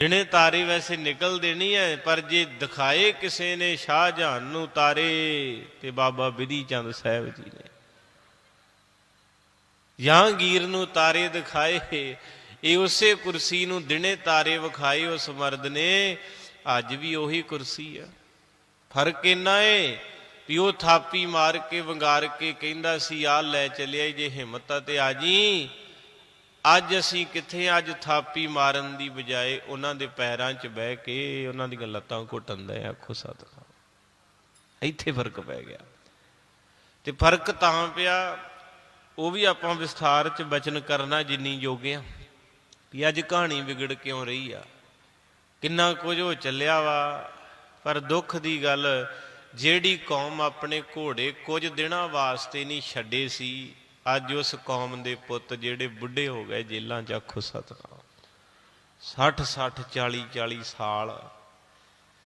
ਜਿਹੜੇ ਤਾਰੇ ਵੈਸੇ ਨਿਕਲਦੇ ਨਹੀਂ ਹੈ ਪਰ ਜੇ ਦਿਖਾਏ ਕਿਸੇ ਨੇ ਸ਼ਾਹਜਹਾਨ ਨੂੰ ਤਾਰੇ, ਤੇ ਬਾਬਾ ਬਿਧੀ ਚੰਦ ਸਾਹਿਬ ਜੀ ਨੇ। ਜਹਾਂਗੀਰ ਨੂੰ ਤਾਰੇ ਦਿਖਾਏ, ਇਹ ਉਸੇ ਕੁਰਸੀ ਨੂੰ ਦਿਨੇ ਤਾਰੇ ਵਿਖਾਏ ਉਸ ਮਰਦ ਨੇ, ਅੱਜ ਵੀ ਉਹੀ ਕੁਰਸੀ ਆ। ਫ਼ਰਕ ਇੰਨਾ ਏ ਵੀ ਉਹ ਥਾਪੀ ਮਾਰ ਕੇ, ਵੰਗਾਰ ਕੇ ਕਹਿੰਦਾ ਸੀ ਆ ਲੈ ਚੱਲਿਆ ਜੇ ਹਿੰਮਤ ਆ ਤੇ ਆ ਜੀ। ਅੱਜ ਅਸੀਂ ਕਿੱਥੇ ਅੱਜ ਥਾਪੀ ਮਾਰਨ ਦੀ ਬਜਾਏ ਉਹਨਾਂ ਦੇ ਪੈਰਾਂ 'ਚ ਬਹਿ ਕੇ ਉਹਨਾਂ ਦੀਆਂ ਲੱਤਾਂ ਘੁੱਟਣ ਦੇ ਆਖੋ ਸਤਿਨਾਮ। ਇੱਥੇ ਫ਼ਰਕ ਪੈ ਗਿਆ। ਤੇ ਫ਼ਰਕ ਤਾਂ ਪਿਆ, ਉਹ ਵੀ ਆਪਾਂ ਵਿਸਥਾਰ 'ਚ ਬਚਨ ਕਰਨਾ ਜਿੰਨੀ ਯੋਗ ਆ, ਵੀ ਅੱਜ ਕਹਾਣੀ ਵਿਗੜ ਕਿਉਂ ਰਹੀ ਆ? ਕਿੰਨਾ ਕੁਝ ਹੋ ਚੱਲਿਆ ਵਾ? ਪਰ ਦੁੱਖ ਦੀ ਗੱਲ, ਜਿਹੜੀ ਕੌਮ ਆਪਣੇ ਘੋੜੇ ਕੁਝ ਦਿਨਾਂ ਵਾਸਤੇ ਨਹੀਂ ਛੱਡੇ ਸੀ ਅੱਜ ਉਸ ਕੌਮ ਦੇ ਪੁੱਤ ਜਿਹੜੇ ਬੁੱਢੇ ਹੋ ਗਏ ਜੇਲਾਂ 'ਚ ਆਖੋ ਸਤਨਾਮ। 60 60 40 40 ਸਾਲ